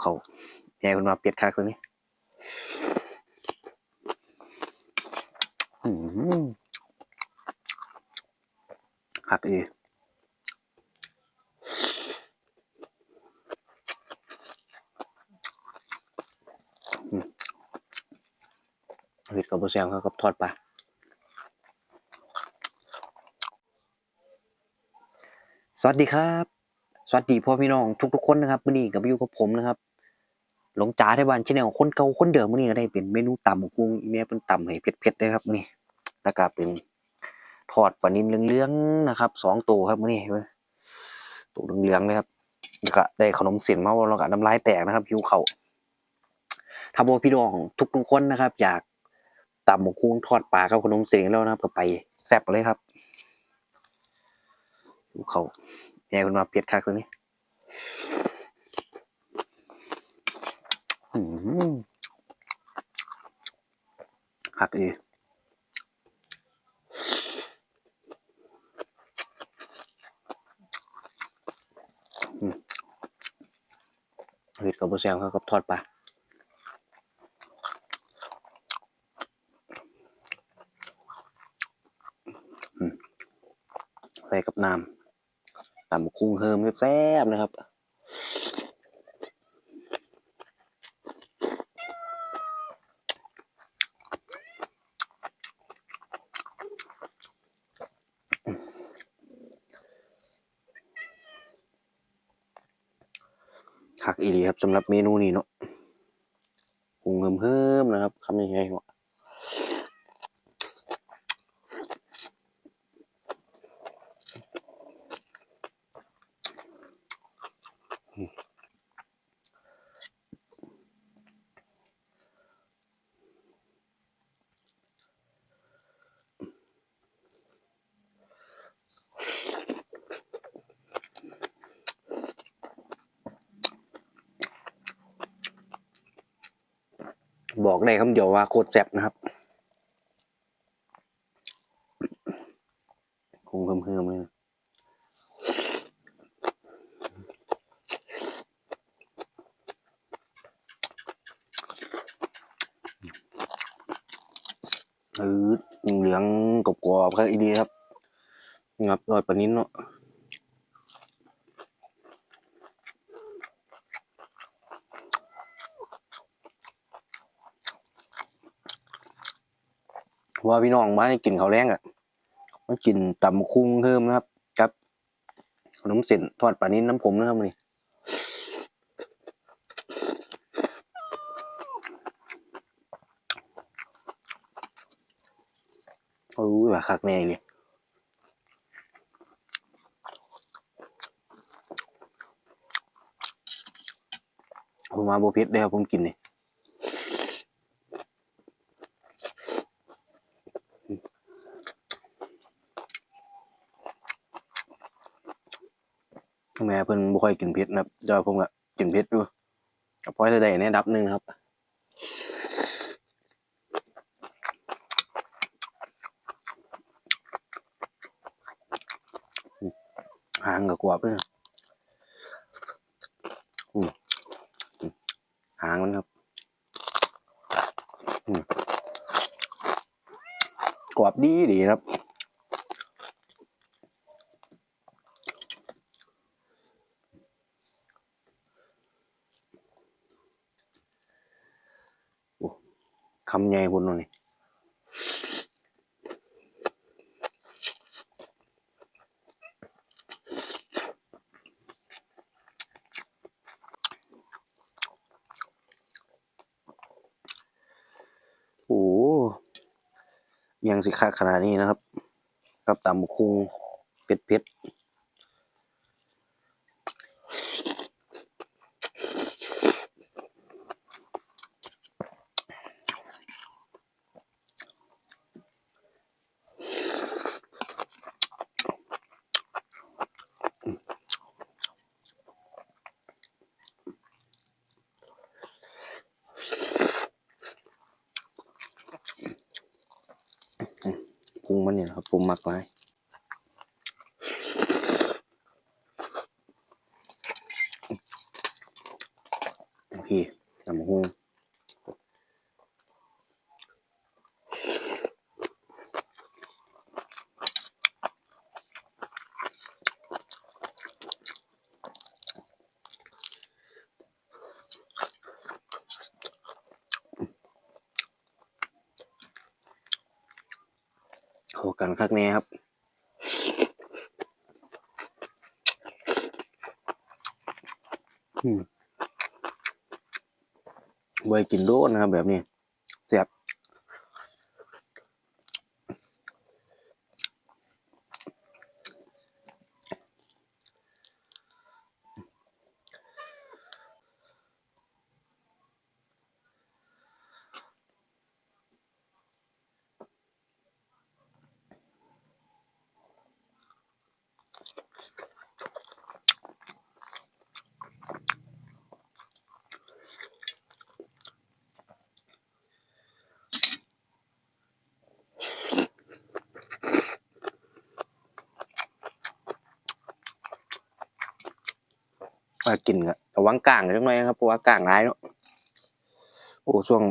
เขาแย่คนมาเปียดคักตัวนี้หักอีเห็ดกับบะแซงครับกับทอดปลาสวัสดีครับ สวัสดีพ่อพี่น้องทุกๆคนนะครับมื้อนี้กับอยู่กับผมนะครับ หลงจ๋าที่บ้านชแนลคนเก่าคนเดิมมื้อนี้ก็ได้เป็นเมนูตำกหุ่งอีแม่เป็นตำให้เผ็ดๆเลยครับมื้อนี้แล้วก็เป็นทอดปลานิลเหลืองๆนะครับสองตัวครับมื้อนี้ตัวเหลืองๆเลยครับแล้วก็ได้ขนมเสียนมาแล้วก็น้ำลายแตกนะครับหิวข้าถ้าบ่พี่น้องทุกๆคนนะครับ อยากตำกหุ่งทอดปลากับขนมเสียนแล้วนะครับก็ไปแซ่บเลยครับหิวข้า แย่คนมาเปียดคักตัวนี้หักอีเห็ดกับบะแซงครับกับทอดปลาใส่กับน้ำ ตำกคุ้งเฮิมแซ่บๆนะครับคักอีหลีครับสำหรับเมนูนี้เนาะหุงเพิ่มเพิ่มนะครับคำยังไงเนาะ บอกได้คำเดียวว่าโคตรแซ่บนะครับหุงเพิ่มเพิ่มเลยเออเหลืองกรอบๆครับอีดีครับงับรอยปนิ้นเนาะ ว่าพี่น้องมาให้กินข้าวแรงอะมากินตำบักคุ้งเพิ่มนะครับกับขนมเส้นทอดปลานิ้นน้ำผมนะครับนี่โอ้ยว่าคักแน่เลยผมมาโบเพ็ดได้ครับผมกินนี่ เพิ่นบ่ค่อยกินเผ็ดนะครับแต่ว่าผมก็กินเผ็ดอยู่ก็พอได้ในระดับหนึงครับหางก็กรอบเนะอืมอืมหางมันครับกรอบดีดีครับ คำใหญ่พุ่นนี่โอ้ยังสิคักขนาดนี้นะครับ กับตำบักคุงเป็ดเผ็ด พุงมันเนี่ยครับผมหมักไว้พี่ตำบักหุ่ง กันคักแน่ครับอืมไว้กินโดนนะครับ แบบนี้แซ่บ ว่ากินก็ระวังกลางจังหน่อยครับเพราะว่ากลางร้ายเนาะโอ้ช่วง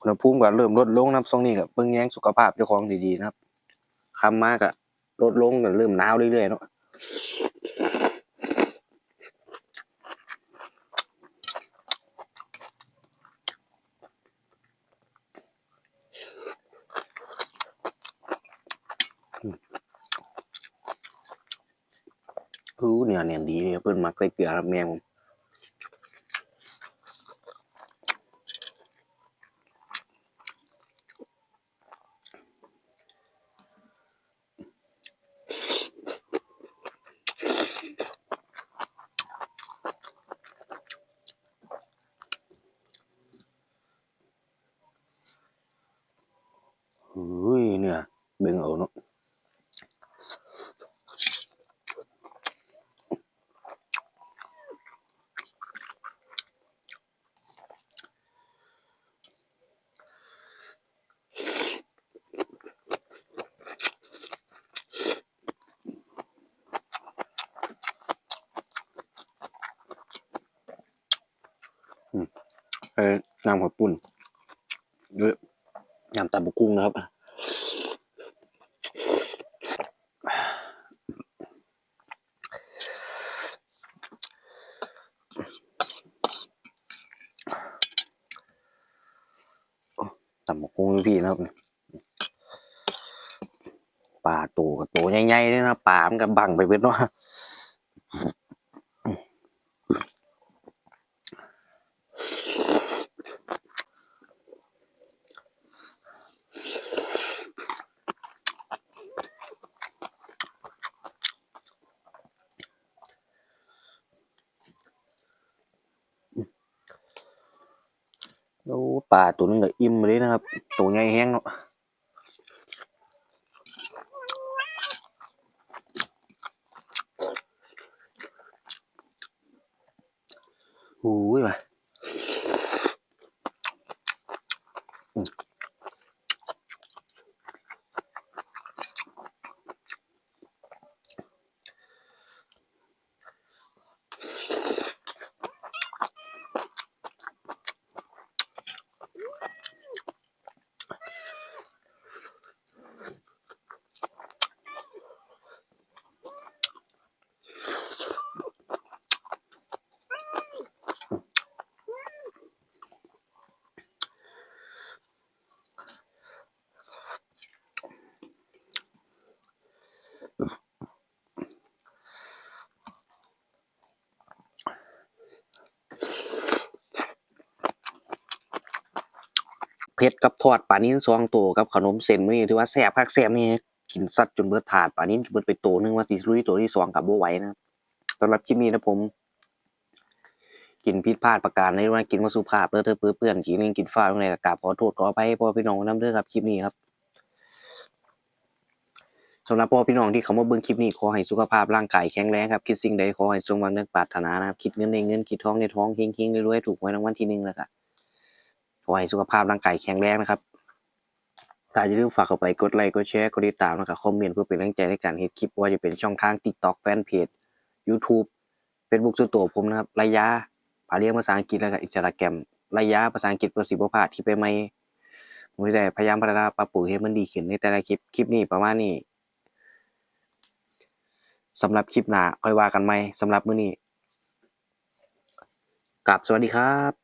อุณหภูมิก็เริ่มลดลงนะครับช่วงนี้ก็เบิ่งแย้งสุขภาพเจ้าของดีๆนะครับคำมากก็ลดลงก็เริ่มหนาวเรื่อยๆเนาะ อู้เนื้อแน่นดีเลยเพิ่นมักใส่เกลือครับแม่ผมอุ้ยเนื้อเบิ่งเอาเนาะ เอ้น้ำหัวปุ่นเอ้ยยำตำบักกุ้งนะครับตำบักหุ่งพี่นะครับปลาตัวกับตัวใหญ่ๆเลยนะปลามันก็บังไปเบิดเนา ปลาตัวนึงก็อิ่มเลยนะครับ ตัวใหญ่แห้งเนาะอู้ยว่ะ เผ็ดกับทอดปลานิ้นสองตัวกับขนมเส้นนี่ถือว่าแซ่บคักแซ่บนี่กินสัตว์จนเบิดถาดปลานิ้นเบิดไปตัวนึงว่าสิลุยตัวที่สองกับบ่ไหวนะสำหรับคลิปนี้นะผม กินผิดพลาดประการในว่ากินมาสุภาพเด้อเธอเพื่อนๆกินเล่นกินฟ้าตรงไหนก็กราบขอโทษขออภัยพ่อพี่น้องนํเด้อครับคลิปนี้ครับสำหรับพ่อพี่น้องที่เขามาเบิ่งคลิปนี้ขอให้สุขภาพร่างกายแข็งแรงครับ คิดสิ่งใดขอให้สมหวังดังปรารถนานะครับ คิดเงินในเงินคิดทองในท้องเฮงๆรวยๆถูกหวยรางวัลที่หนึ่งแล้วก็ ขอให้สุขภาพร่างกายแข็งแรงนะครับถ้าอย่าลืมฝากเข้าไปกดไลค์กดแชร์กดติดตามแล้วก็คอมเมนต์เพื่อเป็นกำลังใจในการเฮ็ดคลิปว่าจะเป็นช่องทาง TikTok แฟนเพจ YouTube Facebook ส่วนตัวผมนะครับระยะพเรียนภาษาอังกฤษแล้วก็ Instagram ระยะภาษาอังกฤษเพื่อสิบ่พลาดคลิปใหม่ๆผมสิได้พยายามพัฒนาปรับปรุงให้มันดีขึ้นในแต่ละคลิปคลิปนี้ประมาณนี้สำหรับคลิปหน้าค่อยว่ากันใหม่สำหรับมื้อนี้กราบสวัสดีครับ